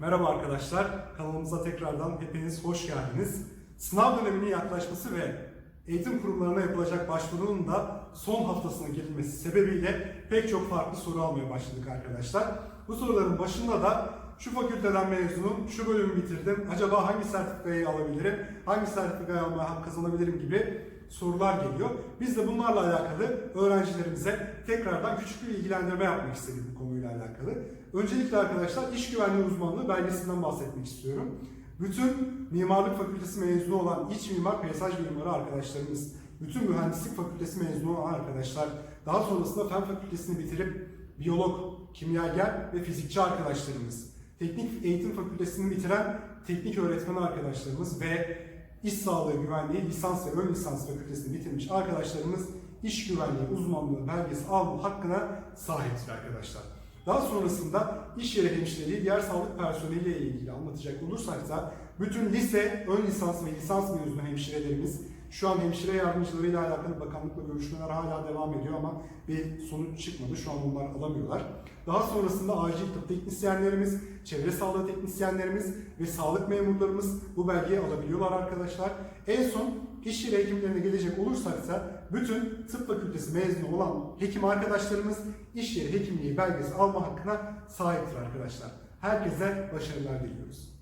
Merhaba arkadaşlar, kanalımıza tekrardan hepiniz hoş geldiniz. Sınav döneminin yaklaşması ve eğitim kurumlarına yapılacak başvurunun da son haftasına gelinmesi sebebiyle pek çok farklı soru almaya başladık arkadaşlar. Bu soruların başında da şu fakülteden mezunum, şu bölümü bitirdim, acaba hangi sertifikayı alabilirim, hangi sertifikayı almaya hak kazanabilirim gibi sorular geliyor. Biz de bunlarla alakalı öğrencilerimize tekrardan küçük bir bilgilendirme yapmak istedik bu konuyla alakalı. Öncelikle arkadaşlar iş güvenliği uzmanlığı belgesinden bahsetmek istiyorum. Bütün mimarlık fakültesi mezunu olan iç mimar, peyzaj mimarı arkadaşlarımız, bütün mühendislik fakültesi mezunu olan arkadaşlar, daha sonrasında fen fakültesini bitirip biyolog, kimyager ve fizikçi arkadaşlarımız, teknik eğitim fakültesini bitiren teknik öğretmen arkadaşlarımız ve İş sağlığı güvenliği lisans ve ön lisans fakültesini bitirmiş arkadaşlarımız iş güvenliği uzmanlığı belgesi alma hakkına sahiptir arkadaşlar. Daha sonrasında iş yeri hemşireliği diğer sağlık personeliyle ilgili anlatacak olursak da bütün lise, ön lisans ve lisans mezunu hemşirelerimiz şu an hemşire yardımcılarıyla alakalı bakanlıkla görüşmeler hala devam ediyor ama bir sonuç çıkmadı. Şu an onlar alamıyorlar. Daha sonrasında acil tıp teknisyenlerimiz, çevre sağlığı teknisyenlerimiz ve sağlık memurlarımız bu belgeyi alabiliyorlar arkadaşlar. En son iş yeri hekimlerine gelecek olursak bütün tıp fakültesi mezunu olan hekim arkadaşlarımız iş yeri hekimliği belgesi alma hakkına sahiptir arkadaşlar. Herkese başarılar diliyoruz.